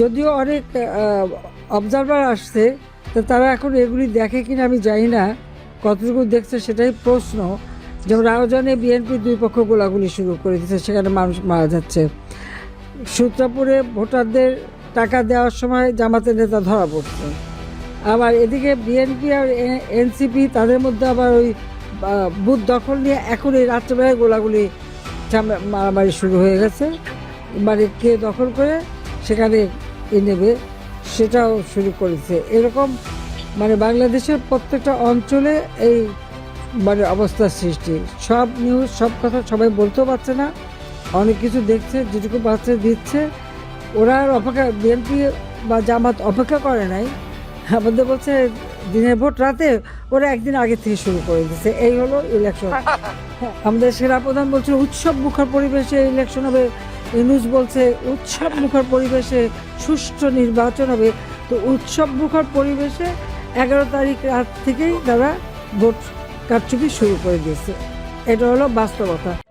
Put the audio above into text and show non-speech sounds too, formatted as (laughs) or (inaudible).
যদিও অনেক অবজারভার আসছে, তো তারা এখন এগুলি দেখে কিনা আমি জানি না, কতটুকু দেখছে সেটাই প্রশ্ন। যেমন রাওজানে বিএনপি দুই পক্ষ গোলাগুলি শুরু করে দিচ্ছে সেখানে মানুষ মারা যাচ্ছে। সূত্রাপুরে ভোটারদের টাকা দেওয়ার সময় জামাতের নেতা ধরা পড়ছে। আবার এদিকে বিএনপি আর এনসিপি তাদের মধ্যে আবার ওই বুথ দখল নিয়ে এখন এই রাত্রেবেলায় গোলাগুলি মারামারি শুরু হয়ে গেছে। মানে কে দখল করে? সেখানে এ নেবে সেটাও শুরু করেছে। এরকম মানে বাংলাদেশের প্রত্যেকটা অঞ্চলে এই মানে অবস্থার সৃষ্টি। সব নিউজ সব কথা সবাই বলতেও পারছে না। অনেক কিছু দেখছে যেটুকু পাচ্ছে দিচ্ছে। ওরা আর অপেক্ষা বিএনপি বা জামাত অপেক্ষা করে নাই। আমাদের বলছে দিনের ভোট রাতে ওরা একদিন আগে থেকে শুরু করে দিচ্ছে এই হলো ইলেকশন (laughs) আমাদের সেরা প্রধান বলছে উৎসব মুখর পরিবেশে ইলেকশন হবে। ইনুজ বলছে, উৎসব মুখর পরিবেশে সুষ্ঠু নির্বাচন হবে। তো উৎসব মুখর পরিবেশে এগারো তারিখ রাত থেকেই তারা ভোট কারচুপি শুরু করে দিয়েছে। এটা হলো বাস্তবতা।